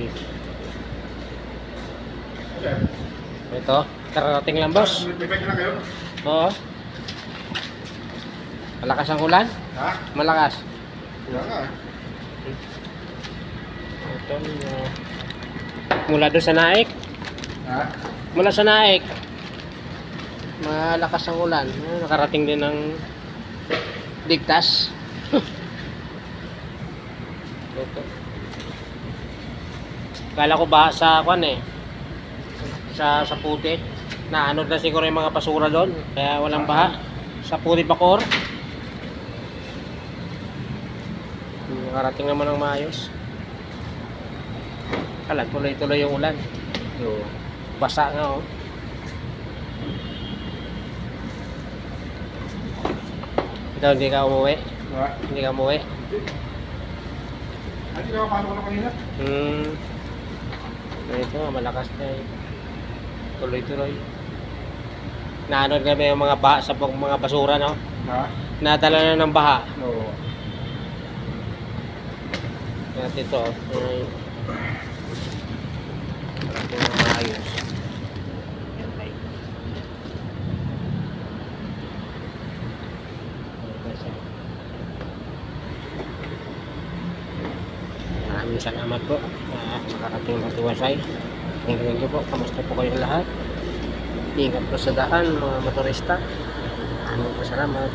tubig. Ito, kararating lang boss. Oo. Malakas ang ulan? Ha? Malakas. Wala nga. Ito, uh, mula doon sa naik. Ha? Mula sa naik. Malakas ang ulan. Ah, Nakarating din ng ligtas. Ito. Kala ko ba sa kwan eh. Sa sa puti. Na ano na siguro yung mga basura doon. Kaya walang baha. Sa puti bakor. Nakarating naman ng maayos. Kala tuloy-tuloy yung ulan. Yo, basa nga oh. Ikaw hindi ka umuwi? Hindi ka umuwi? Hindi ka mapasok ko na kanina? Hmm. Ito nga, malakas na eh. Tuloy-tuloy. Naano kami yung mga ba sa mga basura, no? Ha? Nadala na ng baha. Oo. At ito, ay... Ito na maayos. Maraming salamat po. Uh, makarating na tuwasay. Thank you po. Kamusta po kayong lahat? Ingat po sa daan, mga motorista. Maraming salamat.